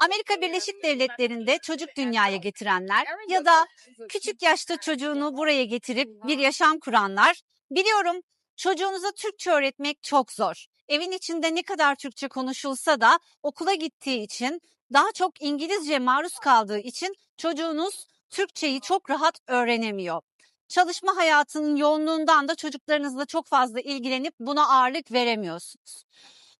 Amerika Birleşik Devletleri'nde çocuk dünyaya getirenler ya da küçük yaşta çocuğunu buraya getirip bir yaşam kuranlar biliyorum çocuğunuza Türkçe öğretmek çok zor. Evin içinde ne kadar Türkçe konuşulsa da okula gittiği için daha çok İngilizce maruz kaldığı için çocuğunuz Türkçeyi çok rahat öğrenemiyor. Çalışma hayatının yoğunluğundan da çocuklarınızla çok fazla ilgilenip buna ağırlık veremiyorsunuz.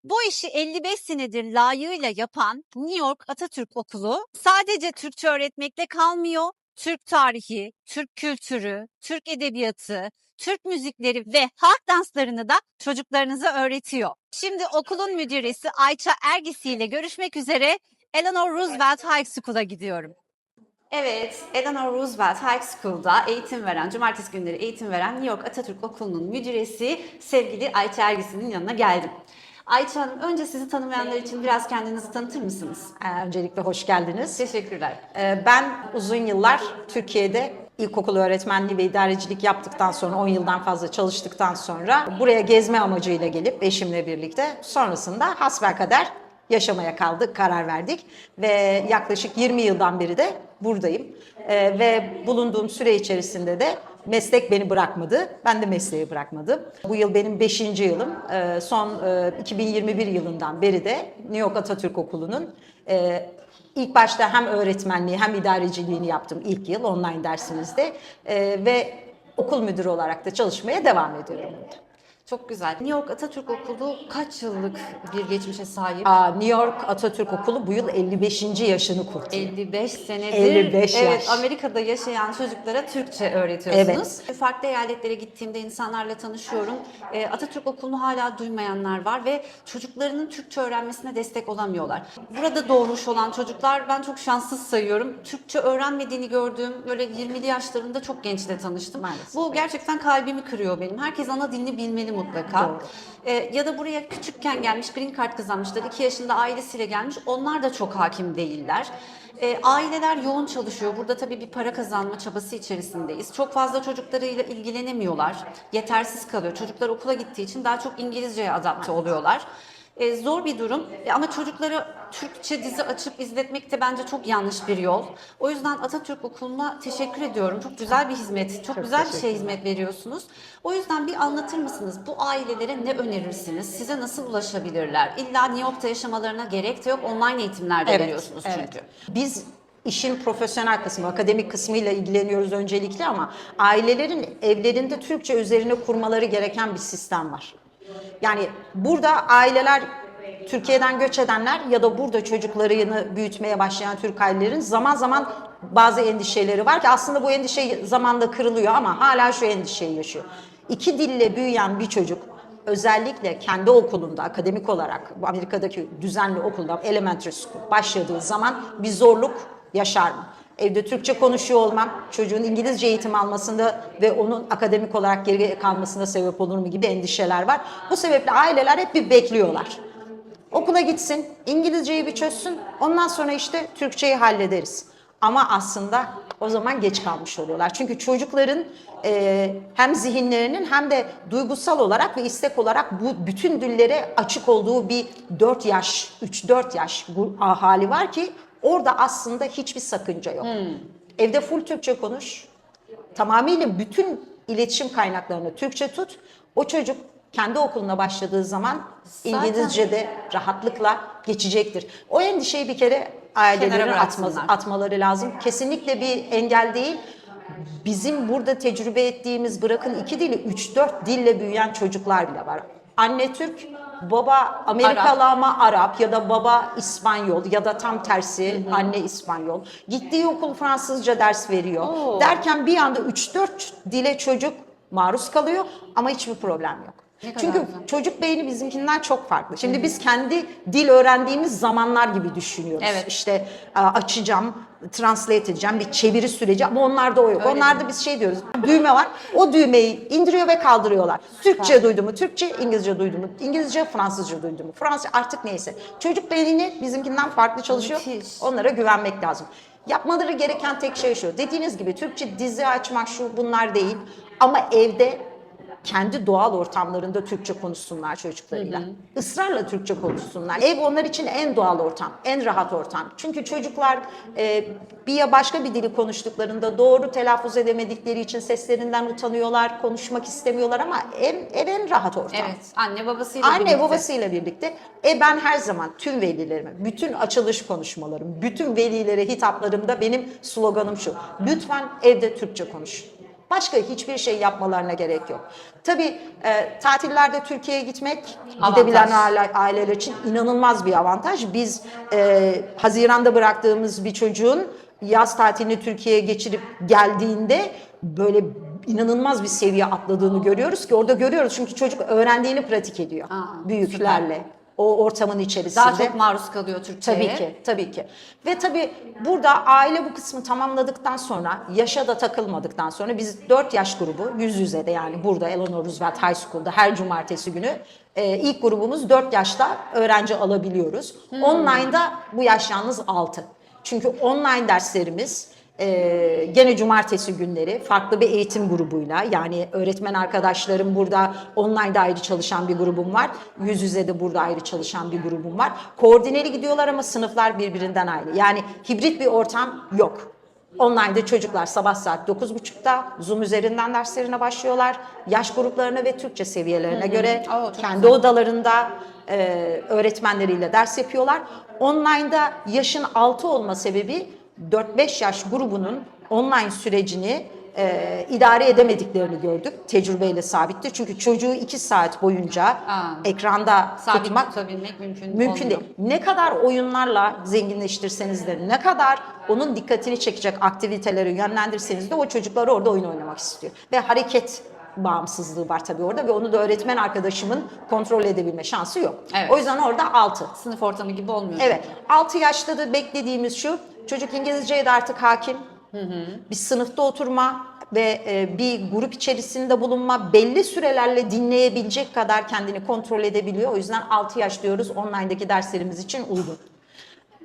Bu işi 55 senedir layığıyla yapan New York Atatürk Okulu sadece Türkçe öğretmekle kalmıyor. Türk tarihi, Türk kültürü, Türk edebiyatı, Türk müzikleri ve halk danslarını da çocuklarınıza öğretiyor. Şimdi okulun müdüresi Ayça Ergisi ile görüşmek üzere Eleanor Roosevelt High School'a gidiyorum. Evet, Eleanor Roosevelt High School'da eğitim veren, cumartesi günleri eğitim veren New York Atatürk Okulu'nun müdüresi sevgili Ayça Ergisi'nin yanına geldim. Ayça Hanım, önce sizi tanımayanlar için biraz kendinizi tanıtır mısınız? Ee, Öncelikle hoş geldiniz. Teşekkürler. Ee, Ben uzun yıllar Türkiye'de ilkokul öğretmenliği ve idarecilik yaptıktan sonra 10 yıldan fazla çalıştıktan sonra buraya gezme amacıyla gelip eşimle birlikte sonrasında hasbelkader yaşamaya kaldık, karar verdik ve yaklaşık 20 yıldan beri de buradayım. Ee, ve bulunduğum süre içerisinde de meslek beni bırakmadı. Ben de mesleği bırakmadım. Bu yıl benim 5. yılım. Ee, son e, 2021 yılından beri de New York Atatürk Okulu'nun e, ilk başta hem öğretmenliği hem idareciliğini yaptım ilk yıl online dersimizde E, ve okul müdürü olarak da çalışmaya devam ediyorum. burada. Çok güzel. New York Atatürk Okulu kaç yıllık bir geçmişe sahip? Aa, New York Atatürk Okulu bu yıl 55. yaşını kurdu. 55 senedir 55 evet, yaş. Amerika'da yaşayan çocuklara Türkçe öğretiyorsunuz. Farklı eyaletlere gittiğimde insanlarla tanışıyorum. Ee, Atatürk Okulu'nu hala duymayanlar var ve çocuklarının Türkçe öğrenmesine destek olamıyorlar. Burada doğmuş olan çocuklar ben çok şanssız sayıyorum. Türkçe öğrenmediğini gördüğüm böyle 20'li yaşlarında çok gençle tanıştım. Maalesef. Bu gerçekten kalbimi kırıyor benim. Herkes ana dilini bilmeli mutlaka. Doğru. Ee, ya da buraya küçükken gelmiş, green card kazanmışlar, 2 yaşında ailesiyle gelmiş. Onlar da çok hakim değiller. Ee, aileler yoğun çalışıyor. Burada tabii bir para kazanma çabası içerisindeyiz. Çok fazla çocuklarıyla ilgilenemiyorlar. Yetersiz kalıyor. Çocuklar okula gittiği için daha çok İngilizceye adapte oluyorlar. Ee, zor bir durum E, ama çocuklara Türkçe dizi açıp izletmek de bence çok yanlış bir yol. O yüzden Atatürk Okulu'na teşekkür ediyorum. Çok güzel bir hizmet, çok, güzel bir şey hizmet veriyorsunuz. O yüzden bir anlatır mısınız? Bu ailelere ne önerirsiniz? Size nasıl ulaşabilirler? İlla New York'ta yaşamalarına gerek de yok. Online eğitimlerde veriyorsunuz evet. çünkü. Biz işin profesyonel kısmı, akademik kısmıyla ilgileniyoruz öncelikle ama ailelerin evlerinde Türkçe üzerine kurmaları gereken bir sistem var. Yani burada aileler Türkiye'den göç edenler ya da burada çocuklarını büyütmeye başlayan Türk ailelerin zaman zaman bazı endişeleri var ki aslında bu endişe zamanla kırılıyor ama hala şu endişeyi yaşıyor. İki dille büyüyen bir çocuk özellikle kendi okulunda akademik olarak Amerika'daki düzenli okulda elementary school başladığı zaman bir zorluk yaşar mı? Evde Türkçe konuşuyor olmam çocuğun İngilizce eğitim almasında ve onun akademik olarak geri kalmasına sebep olur mu gibi endişeler var. Bu sebeple aileler hep bir bekliyorlar. Okula gitsin, İngilizceyi bir çözsün, ondan sonra işte Türkçeyi hallederiz. Ama aslında o zaman geç kalmış oluyorlar. Çünkü çocukların e, hem zihinlerinin hem de duygusal olarak ve istek olarak bu bütün dillere açık olduğu bir 4 yaş, 3-4 yaş hali var ki orada aslında hiçbir sakınca yok. Evde full Türkçe konuş, tamamıyla bütün iletişim kaynaklarını Türkçe tut. O çocuk kendi okuluna başladığı zaman Zaten- İngilizce'de rahatlıkla geçecektir. O endişeyi bir kere ailelerin atmaları lazım. Kesinlikle bir engel değil. Bizim burada tecrübe ettiğimiz bırakın iki dili, üç dört dille büyüyen çocuklar bile var. Anne Türk, baba Amerikalı ama Arap ya da baba İspanyol ya da tam tersi anne İspanyol. Gittiği okul Fransızca ders veriyor. Oo. Derken bir anda 3-4 dile çocuk maruz kalıyor ama hiçbir problem yok. Ne kadar Çünkü güzel. çocuk beyni bizimkinden çok farklı. Şimdi biz kendi dil öğrendiğimiz zamanlar gibi düşünüyoruz. Evet. İşte a, açacağım, translate edeceğim, bir çeviri süreci ama onlarda o yok. Onlarda biz şey diyoruz, düğme var. O düğmeyi indiriyor ve kaldırıyorlar. Türkçe duydu mu Türkçe, İngilizce duydu mu İngilizce, Fransızca duydu mu Fransızca artık neyse. Çocuk beyni bizimkinden farklı çalışıyor. Müthiş. Onlara güvenmek lazım. Yapmaları gereken tek şey şu. Dediğiniz gibi Türkçe dizi açmak şu bunlar değil. Ama evde kendi doğal ortamlarında Türkçe konuşsunlar çocuklarıyla. Israrla Türkçe konuşsunlar. Ev onlar için en doğal ortam, en rahat ortam. Çünkü çocuklar e, bir ya başka bir dili konuştuklarında doğru telaffuz edemedikleri için seslerinden utanıyorlar, konuşmak istemiyorlar ama ev, ev en rahat ortam. Evet, anne babasıyla Anne birlikte. babasıyla birlikte. E ben her zaman tüm velilerime, bütün açılış konuşmalarım, bütün velilere hitaplarımda benim sloganım şu. Lütfen evde Türkçe konuşun. Başka hiçbir şey yapmalarına gerek yok. Tabii e, tatillerde Türkiye'ye gitmek gidebilen aile- aileler için inanılmaz bir avantaj. Biz e, Haziran'da bıraktığımız bir çocuğun yaz tatilini Türkiye'ye geçirip geldiğinde böyle inanılmaz bir seviye atladığını görüyoruz ki orada görüyoruz çünkü çocuk öğrendiğini pratik ediyor Aa, büyüklerle o ortamın içerisinde. Daha çok maruz kalıyor Türkçe'ye. Tabii ki, tabii ki. Ve tabii burada aile bu kısmı tamamladıktan sonra, yaşa da takılmadıktan sonra biz 4 yaş grubu yüz yüze de yani burada Eleanor Roosevelt High School'da her cumartesi günü e, ilk grubumuz 4 yaşta öğrenci alabiliyoruz. Online'da bu yaş yalnız 6. Çünkü online derslerimiz ee, gene cumartesi günleri farklı bir eğitim grubuyla yani öğretmen arkadaşlarım burada online'da ayrı çalışan bir grubum var. Yüz yüze de burada ayrı çalışan bir grubum var. Koordineli gidiyorlar ama sınıflar birbirinden ayrı. Yani hibrit bir ortam yok. Online'da çocuklar sabah saat 9.30'da Zoom üzerinden derslerine başlıyorlar. Yaş gruplarına ve Türkçe seviyelerine göre Oo, kendi odalarında e, öğretmenleriyle ders yapıyorlar. Online'da yaşın 6 olma sebebi 4-5 yaş grubunun online sürecini e, idare edemediklerini gördük. Tecrübeyle sabitti. Çünkü çocuğu 2 saat boyunca Aa. ekranda Sabit tutmak tutabilmek mümkün, mümkün olmuyor. değil. Ne kadar oyunlarla zenginleştirseniz de ne kadar onun dikkatini çekecek aktivitelere yönlendirseniz de o çocuklar orada oyun oynamak istiyor. Ve hareket bağımsızlığı var tabii orada ve onu da öğretmen arkadaşımın kontrol edebilme şansı yok. Evet. O yüzden orada 6. Sınıf ortamı gibi olmuyor. Evet. 6 yaşta da beklediğimiz şu. Çocuk İngilizceye de artık hakim. Bir sınıfta oturma ve e, bir grup içerisinde bulunma belli sürelerle dinleyebilecek kadar kendini kontrol edebiliyor. O yüzden 6 yaş diyoruz online'daki derslerimiz için uygun.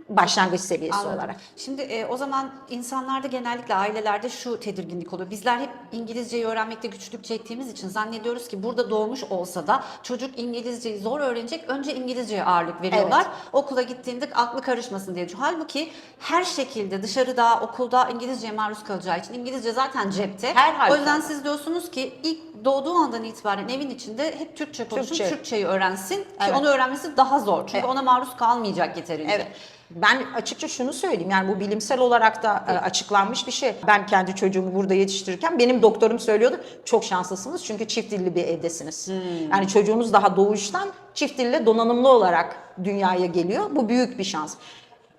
Başlangıç seviyesi Anladım. olarak. Şimdi e, o zaman insanlarda genellikle ailelerde şu tedirginlik oluyor. Bizler hep İngilizceyi öğrenmekte güçlük çektiğimiz için zannediyoruz ki burada doğmuş olsa da çocuk İngilizceyi zor öğrenecek. Önce İngilizceye ağırlık veriyorlar. Evet. Okula gittiğinde aklı karışmasın diye. Halbuki her şekilde dışarıda, okulda İngilizceye maruz kalacağı için İngilizce zaten cepte. Her o yüzden siz diyorsunuz ki ilk doğduğu andan itibaren evin içinde hep Türkçe konuşun, Türkçe. Türkçeyi öğrensin ki Evet. onu öğrenmesi daha zor. Çünkü Evet. ona maruz kalmayacak yeterince. Evet. Ben açıkça şunu söyleyeyim yani bu bilimsel olarak da e, açıklanmış bir şey. Ben kendi çocuğumu burada yetiştirirken benim doktorum söylüyordu çok şanslısınız çünkü çift dilli bir evdesiniz. Yani çocuğunuz daha doğuştan çift dille donanımlı olarak dünyaya geliyor. Bu büyük bir şans.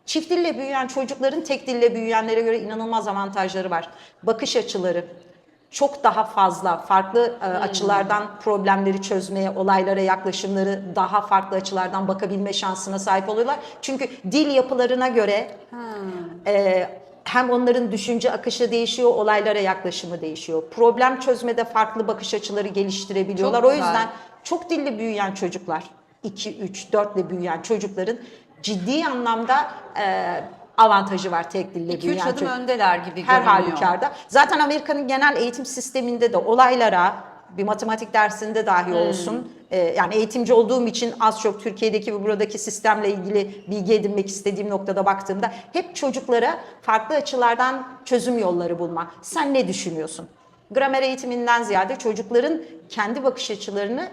Çift dille büyüyen çocukların tek dille büyüyenlere göre inanılmaz avantajları var. Bakış açıları, çok daha fazla farklı e, açılardan problemleri çözmeye, olaylara yaklaşımları daha farklı açılardan bakabilme şansına sahip oluyorlar. Çünkü dil yapılarına göre e, hem onların düşünce akışı değişiyor, olaylara yaklaşımı değişiyor. Problem çözmede farklı bakış açıları geliştirebiliyorlar. Çok O güzel. yüzden çok dilli büyüyen çocuklar, 2, 3, 4 ile büyüyen çocukların ciddi anlamda e, avantajı var tek dille 2-3 büyüyen adım öndeler gibi Her görünüyor. halükarda. Zaten Amerika'nın genel eğitim sisteminde de olaylara bir matematik dersinde dahi Hmm. olsun. e, yani eğitimci olduğum için az çok Türkiye'deki ve buradaki sistemle ilgili bilgi edinmek istediğim noktada baktığımda hep çocuklara farklı açılardan çözüm yolları bulma. Sen ne düşünüyorsun? Gramer eğitiminden ziyade çocukların kendi bakış açılarını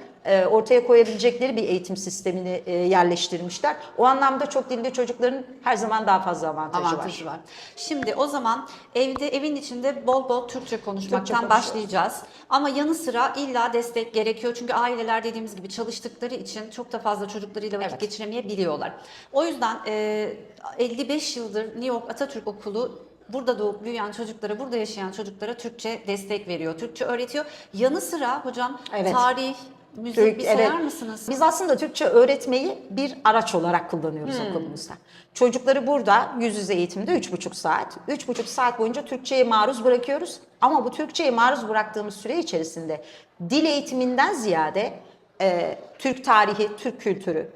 ortaya koyabilecekleri bir eğitim sistemini e, yerleştirmişler. O anlamda çok dilli çocukların her zaman daha fazla avantajı, var. avantajı var. Şimdi o zaman evde evin içinde bol bol Türkçe konuşmaktan Türkçe başlayacağız. Ama yanı sıra illa destek gerekiyor. Çünkü aileler dediğimiz gibi çalıştıkları için çok da fazla çocuklarıyla vakit Evet. geçiremeyebiliyorlar. O yüzden e, 55 yıldır New York Atatürk Okulu burada doğup büyüyen çocuklara, burada yaşayan çocuklara Türkçe destek veriyor. Türkçe öğretiyor. Yanı sıra hocam Evet. tarih, müzik Türk- bir evet. mısınız? Biz aslında Türkçe öğretmeyi bir araç olarak kullanıyoruz Hmm. okulumuzda. Çocukları burada yüz yüze eğitimde üç buçuk saat. Üç buçuk saat boyunca Türkçe'ye maruz bırakıyoruz. Ama bu Türkçe'ye maruz bıraktığımız süre içerisinde dil eğitiminden ziyade e, Türk tarihi, Türk kültürü,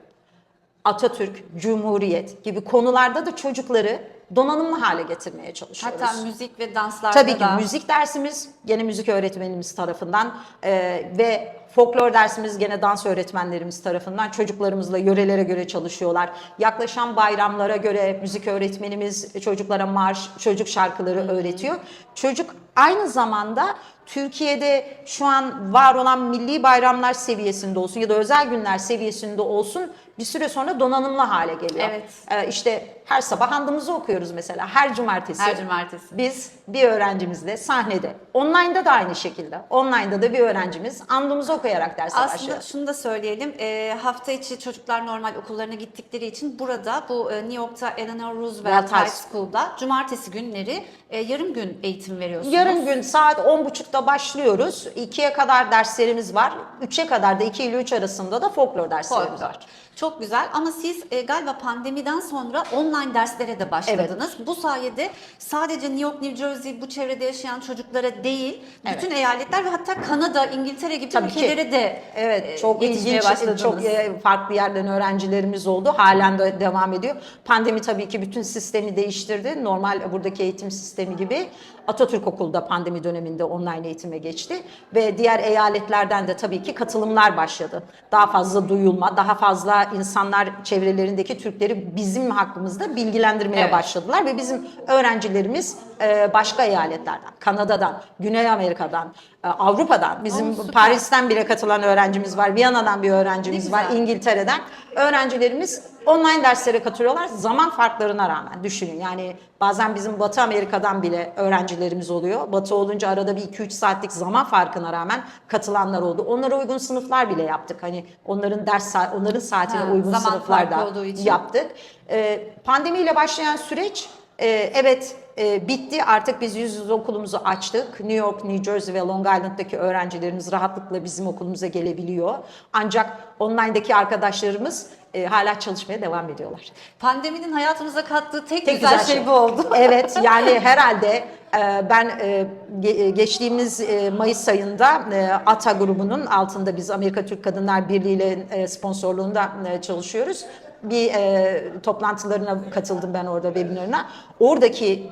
Atatürk, Cumhuriyet gibi konularda da çocukları donanımlı hale getirmeye çalışıyoruz. Hatta müzik ve danslarda Tabii ki da müzik dersimiz gene müzik öğretmenimiz tarafından e, ve folklor dersimiz gene dans öğretmenlerimiz tarafından çocuklarımızla yörelere göre çalışıyorlar. Yaklaşan bayramlara göre müzik öğretmenimiz çocuklara marş, çocuk şarkıları öğretiyor. Çocuk aynı zamanda Türkiye'de şu an var olan milli bayramlar seviyesinde olsun ya da özel günler seviyesinde olsun bir süre sonra donanımlı hale geliyor. Evet. E, işte her sabah andımızı okuyoruz mesela her cumartesi. her cumartesi. Biz bir öğrencimizle sahnede, online'da da aynı şekilde, online'da da bir öğrencimiz andımızı okuyarak derse Aslında başlıyor. şunu da söyleyelim. e, hafta içi çocuklar normal okullarına gittikleri için burada bu e, New York'ta Eleanor Roosevelt High School'da cumartesi günleri e, yarım gün eğitim veriyorsunuz. Yarın gün saat 10.30'da başlıyoruz. 2'ye kadar derslerimiz var. 3'e kadar da 2 ile 3 arasında da folklor derslerimiz Folklor. var. Çok güzel ama siz e, galiba pandemiden sonra online derslere de başladınız. Bu sayede sadece New York, New Jersey bu çevrede yaşayan çocuklara değil, bütün eyaletler ve hatta Kanada, İngiltere gibi Tabii ki. ülkelere de Evet e, çok ilginç, çok e, farklı yerden öğrencilerimiz oldu. Halen de devam ediyor. Pandemi tabii ki bütün sistemi değiştirdi. Normal buradaki eğitim sistemi gibi Atatürk Okulu'da pandemi döneminde online eğitime geçti. Ve diğer eyaletlerden de tabii ki katılımlar başladı. Daha fazla duyulma, daha fazla insanlar çevrelerindeki Türkleri bizim hakkımızda bilgilendirmeye Evet. başladılar. Ve bizim öğrencilerimiz e, başka eyaletlerden, Kanada'dan, Güney Amerika'dan, Avrupa'dan, bizim süper. Paris'ten bile katılan öğrencimiz var, Viyana'dan bir öğrencimiz var. İngiltere'den. Öğrencilerimiz online derslere katılıyorlar zaman farklarına rağmen düşünün. Yani bazen bizim Batı Amerika'dan bile öğrencilerimiz oluyor. Batı olunca arada bir 2-3 saatlik zaman farkına rağmen katılanlar oldu. Onlara uygun sınıflar bile yaptık. Hani onların ders onların saatine Ha, uygun sınıflar da yaptık. Ee, pandemiyle başlayan süreç e, evet e, bitti. Artık biz yüz yüze okulumuzu açtık. New York, New Jersey ve Long Island'daki öğrencilerimiz rahatlıkla bizim okulumuza gelebiliyor. Ancak online'daki arkadaşlarımız e, hala çalışmaya devam ediyorlar. Pandeminin hayatımıza kattığı tek, Tek güzel, şey bu oldu. Evet yani herhalde e, ben e, ge- geçtiğimiz e, Mayıs ayında e, ATA grubunun altında biz Amerika Türk Kadınlar Birliği ile e, sponsorluğunda e, çalışıyoruz. Bir e, toplantılarına katıldım ben orada webinarına. Oradaki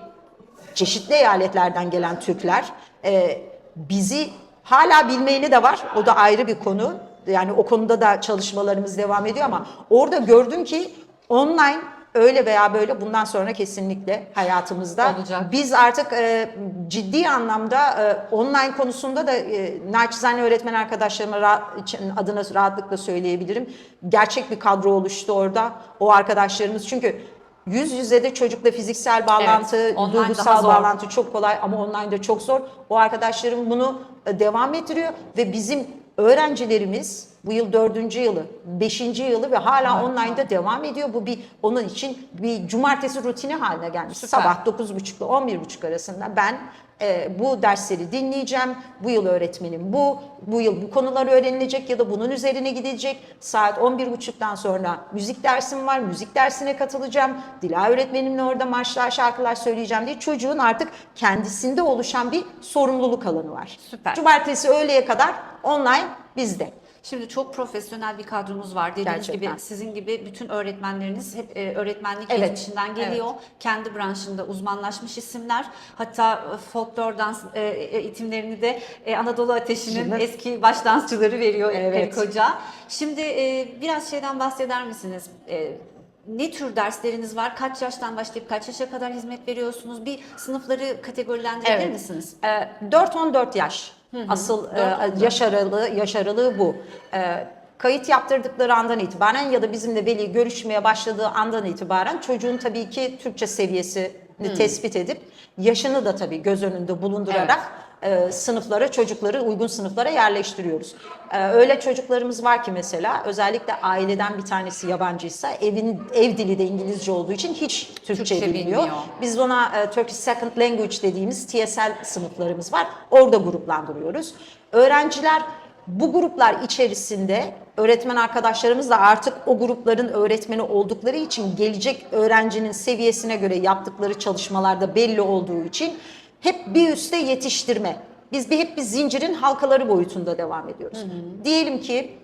çeşitli eyaletlerden gelen Türkler e, bizi hala bilmeyeni de var. O da ayrı bir konu. Yani o konuda da çalışmalarımız devam ediyor ama orada gördüm ki online öyle veya böyle bundan sonra kesinlikle hayatımızda Olacak. biz artık e, ciddi anlamda e, online konusunda da e, naçizane öğretmen arkadaşlarıma ra- için adına rahatlıkla söyleyebilirim. Gerçek bir kadro oluştu orada. O arkadaşlarımız çünkü yüz yüze de çocukla fiziksel bağlantı, Evet, duygusal bağlantı çok kolay ama online'da çok zor. O arkadaşlarım bunu e, devam ettiriyor ve bizim öğrencilerimiz bu yıl dördüncü yılı, beşinci yılı ve hala online'da devam ediyor. Bu bir onun için bir cumartesi rutini haline gelmiş. Süper. Sabah 9.30 ile 11.30 arasında ben e, bu dersleri dinleyeceğim. Bu yıl öğretmenim bu. Bu yıl bu konular öğrenilecek ya da bunun üzerine gidecek. Saat 11.30'dan sonra müzik dersim var. Müzik dersine katılacağım. Dila öğretmenimle orada marşlar, şarkılar söyleyeceğim diye çocuğun artık kendisinde oluşan bir sorumluluk alanı var. Süper. Cumartesi öğleye kadar online bizde. Şimdi çok profesyonel bir kadronuz var. Dediğiniz Gerçekten. gibi sizin gibi bütün öğretmenleriniz hep e, öğretmenlik Evet, geçmişinden geliyor. Kendi branşında uzmanlaşmış isimler. Hatta e, folklor dans e, eğitimlerini de e, Anadolu Ateşi'nin Şimdi- eski baş dansçıları veriyor Evet. evet. Hoca. Şimdi e, biraz şeyden bahseder misiniz? E, ne tür dersleriniz var? Kaç yaştan başlayıp kaç yaşa kadar hizmet veriyorsunuz? Bir sınıfları kategorilendirebilir Evet. misiniz? Ee, 4-14 yaş. Asıl e, 4-14. yaş aralığı, yaş aralığı bu. Ee, kayıt yaptırdıkları andan itibaren ya da bizimle veli görüşmeye başladığı andan itibaren çocuğun tabii ki Türkçe seviyesini tespit edip yaşını da tabii göz önünde bulundurarak e, sınıflara, çocukları uygun sınıflara yerleştiriyoruz. Ee, öyle çocuklarımız var ki mesela özellikle aileden bir tanesi yabancıysa evin ev dili de İngilizce olduğu için hiç Türkçe, Türkçe bilmiyor. bilmiyor. Biz ona e, Turkish Second Language dediğimiz TSL sınıflarımız var. Orada gruplandırıyoruz. Öğrenciler bu gruplar içerisinde öğretmen arkadaşlarımız da artık o grupların öğretmeni oldukları için gelecek öğrencinin seviyesine göre yaptıkları çalışmalarda belli olduğu için hep bir üste yetiştirme. Biz bir hep bir zincirin halkaları boyutunda devam ediyoruz. Diyelim ki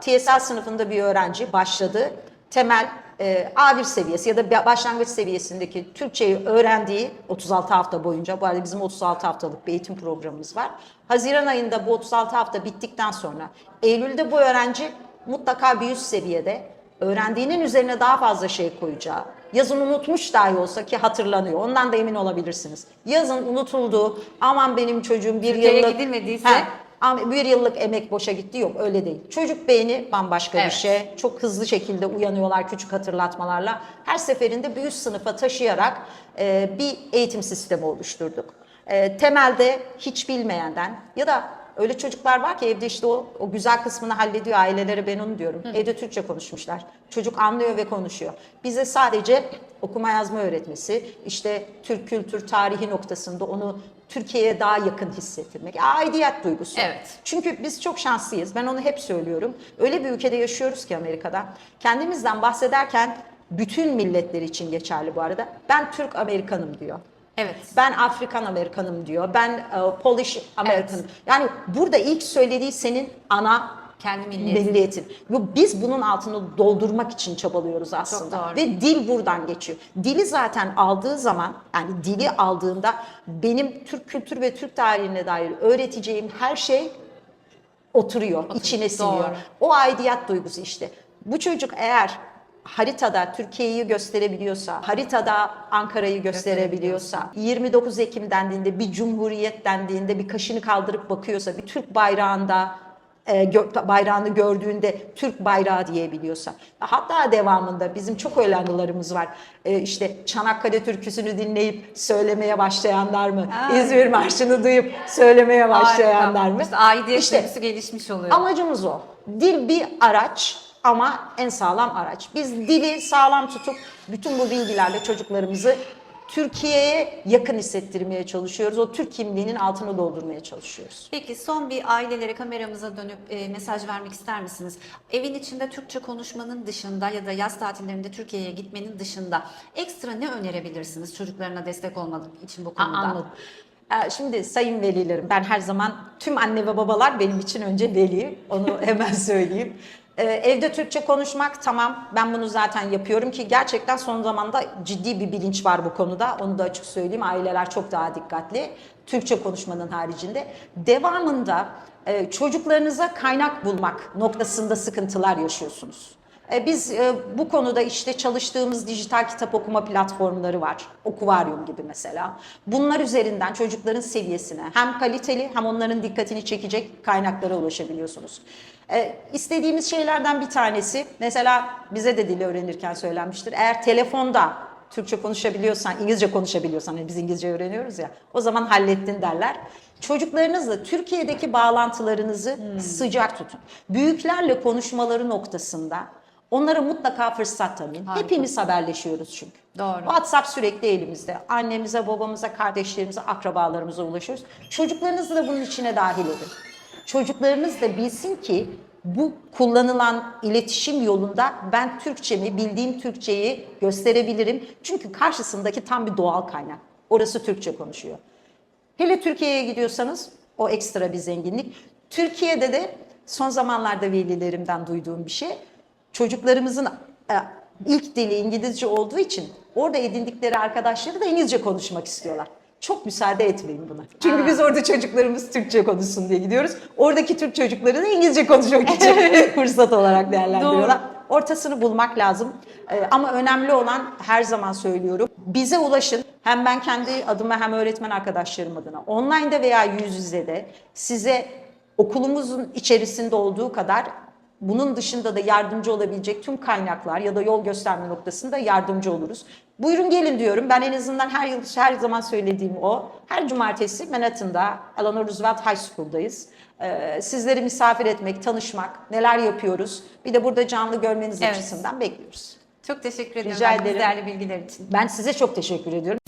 TSL sınıfında bir öğrenci başladı. Temel e, A1 seviyesi ya da başlangıç seviyesindeki Türkçeyi öğrendiği 36 hafta boyunca, bu arada bizim 36 haftalık bir eğitim programımız var. Haziran ayında bu 36 hafta bittikten sonra Eylül'de bu öğrenci mutlaka bir üst seviyede öğrendiğinin üzerine daha fazla şey koyacağı, yazın unutmuş dahi olsa ki hatırlanıyor. Ondan da emin olabilirsiniz. Yazın unutulduğu, aman benim çocuğum bir Türkiye'ye yıllık... gidilmediyse- He, ama bir yıllık emek boşa gitti yok öyle değil. Çocuk beyni bambaşka bir Evet. şey. Çok hızlı şekilde uyanıyorlar küçük hatırlatmalarla. Her seferinde bir üst sınıfa taşıyarak e, bir eğitim sistemi oluşturduk. E, temelde hiç bilmeyenden ya da öyle çocuklar var ki evde işte o, o güzel kısmını hallediyor ailelere ben onu diyorum. Evde Türkçe konuşmuşlar. Çocuk anlıyor ve konuşuyor. Bize sadece okuma yazma öğretmesi, işte Türk kültür tarihi noktasında onu Türkiye'ye daha yakın hissettirmek. Aidiyet duygusu. Evet. Çünkü biz çok şanslıyız. Ben onu hep söylüyorum. Öyle bir ülkede yaşıyoruz ki Amerika'da. Kendimizden bahsederken bütün milletler için geçerli bu arada. Ben Türk Amerikanım diyor. Evet. Ben Afrikan Amerikanım diyor. Ben e, Polish Amerikanım. Yani burada ilk söylediği senin ana Kendi milliyetin. milliyetin. Biz bunun altını doldurmak için çabalıyoruz aslında. Ve dil buradan geçiyor. Dili zaten aldığı zaman yani dili aldığında benim Türk kültürü ve Türk tarihine dair öğreteceğim her şey oturuyor, içine siniyor. doğru. O aidiyet duygusu işte. Bu çocuk eğer haritada Türkiye'yi gösterebiliyorsa, haritada Ankara'yı gösterebiliyorsa, 29 Ekim dendiğinde bir cumhuriyet dendiğinde bir kaşını kaldırıp bakıyorsa, bir Türk bayrağında e, bayrağını gördüğünde Türk bayrağı diyebiliyorsa. Hatta devamında bizim çok öyle anılarımız var. E, işte Çanakkale türküsünü dinleyip söylemeye başlayanlar mı? Ha. İzmir Marşı'nı duyup söylemeye başlayanlar Harika. mı? İşte aidiyet İşte gelişmiş oluyor. Amacımız o. Dil bir araç ama en sağlam araç. Biz dili sağlam tutup bütün bu bilgilerle çocuklarımızı Türkiye'ye yakın hissettirmeye çalışıyoruz. O Türk kimliğinin altını doldurmaya çalışıyoruz. Peki son bir ailelere kameramıza dönüp e, mesaj vermek ister misiniz? Evin içinde Türkçe konuşmanın dışında ya da yaz tatillerinde Türkiye'ye gitmenin dışında ekstra ne önerebilirsiniz çocuklarına destek olmak için bu konuda? Anladım. Ee, Şimdi sayın velilerim ben her zaman tüm anne ve babalar benim için önce veli. Onu hemen söyleyeyim. Ee, evde Türkçe konuşmak tamam ben bunu zaten yapıyorum ki gerçekten son zamanda ciddi bir bilinç var bu konuda. Onu da açık söyleyeyim aileler çok daha dikkatli. Türkçe konuşmanın haricinde. Devamında e, çocuklarınıza kaynak bulmak noktasında sıkıntılar yaşıyorsunuz. E, Biz e, bu konuda işte çalıştığımız dijital kitap okuma platformları var. Okuvaryum gibi mesela. Bunlar üzerinden çocukların seviyesine hem kaliteli hem onların dikkatini çekecek kaynaklara ulaşabiliyorsunuz. E, İstediğimiz şeylerden bir tanesi mesela bize de dili öğrenirken söylenmiştir. Eğer telefonda Türkçe konuşabiliyorsan, İngilizce konuşabiliyorsan, hani biz İngilizce öğreniyoruz ya, o zaman hallettin derler. Çocuklarınızla Türkiye'deki bağlantılarınızı sıcak tutun. Büyüklerle konuşmaları noktasında onlara mutlaka fırsat tanıyın. Harika. Hepimiz haberleşiyoruz çünkü. Doğru. WhatsApp sürekli elimizde. Annemize, babamıza, kardeşlerimize, akrabalarımıza ulaşıyoruz. Çocuklarınızı da bunun içine dahil edin. Çocuklarınız da bilsin ki bu kullanılan iletişim yolunda ben Türkçemi, bildiğim Türkçeyi gösterebilirim. Çünkü karşısındaki tam bir doğal kaynak. Orası Türkçe konuşuyor. Hele Türkiye'ye gidiyorsanız o ekstra bir zenginlik. Türkiye'de de son zamanlarda velilerimden duyduğum bir şey. Çocuklarımızın e, ilk dili İngilizce olduğu için orada edindikleri arkadaşları da İngilizce konuşmak istiyorlar. Çok müsaade etmeyin buna. Çünkü Aa. biz orada çocuklarımız Türkçe konuşsun diye gidiyoruz. Oradaki Türk çocukları da İngilizce konuşmak için fırsat olarak değerlendiriyorlar. Ortasını bulmak lazım. Ee, ama önemli olan her zaman söylüyorum. Bize ulaşın. Hem ben kendi adıma hem öğretmen arkadaşlarım adına. Online'da veya yüz yüze de size okulumuzun içerisinde olduğu kadar bunun dışında da yardımcı olabilecek tüm kaynaklar ya da yol gösterme noktasında yardımcı oluruz. Buyurun gelin diyorum. Ben en azından her yıl her zaman söylediğim o. Her cumartesi Manhattan'da Eleanor Roosevelt High School'dayız. Ee, sizleri misafir etmek, tanışmak, neler yapıyoruz. Bir de burada canlı görmeniz Evet. açısından bekliyoruz. Çok teşekkür ederim Rica ederim. değerli bilgiler için. Ben size çok teşekkür ediyorum.